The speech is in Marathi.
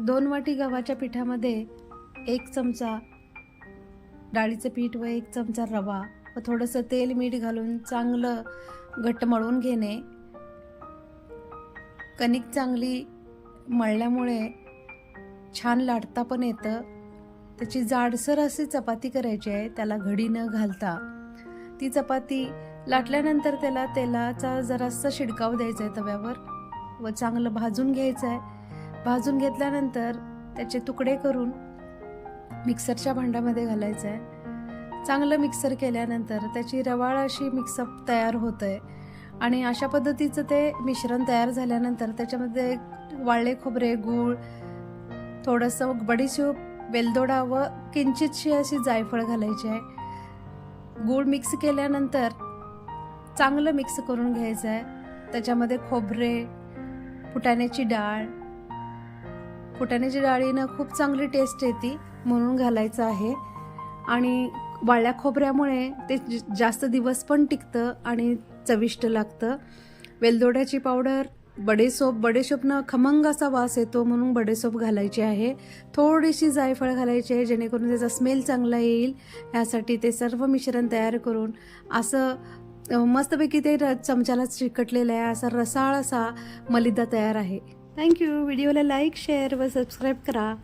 दोन वाटी गव्हाच्या पिठामध्ये एक चमचा डाळीचं पीठ व एक चमचा रवा व थोडंसं तेल मीठ घालून चांगलं घट्ट मळून घेणे. कणिक चांगली मळल्यामुळे छान लाटता पण येतं. त्याची जाडसर अशी चपाती करायची आहे त्याला घडी न घालता. ती चपाती लाटल्यानंतर त्याला तेलाचा जरासा शिडकाव द्यायचा आहे तव्यावर व चांगलं भाजून घ्यायचं आहे. भाजून घेतल्यानंतर त्याचे तुकडे करून मिक्सरच्या भांड्यामध्ये घालायचं आहे चांगलं मिक्सर केल्यानंतर त्याची रवाळ अशी मिक्सअप तयार होतं आहे आणि अशा पद्धतीचं ते मिश्रण तयार झाल्यानंतर त्याच्यामध्ये वाळले खोबरे गूळ थोडंसं बडीशोप वेलदोडा व किंचितशी अशी जायफळ घालायची आहे. गूळ मिक्स केल्यानंतर चांगलं मिक्स करून घ्यायचं आहे त्याच्यामध्ये खोबरे फुटाण्याची डाळ फुटाण्याची डाळीनं खूप चांगली टेस्ट येते म्हणून घालायचं आहे. आणि वाळल्या खोबऱ्यामुळे ते जास्त दिवस पण टिकतं आणि चविष्ट लागतं. वेलदोड्याची पावडर बडेसोप बडेसोपनं खमंग असा वास येतो म्हणून बडेसोप घालायची आहे. थोडीशी जायफळ घालायची आहे जेणेकरून त्याचा स्मेल चांगला येईल. ह्यासाठी ते सर्व मिश्रण तयार करून असं मस्तपैकी ते र चमच्याला चिकटलेलं आहे. असा रसाळ असा मलिदा तयार आहे. थँक्यू व्हिडिओला लाईक शेअर व सबस्क्राईब करा.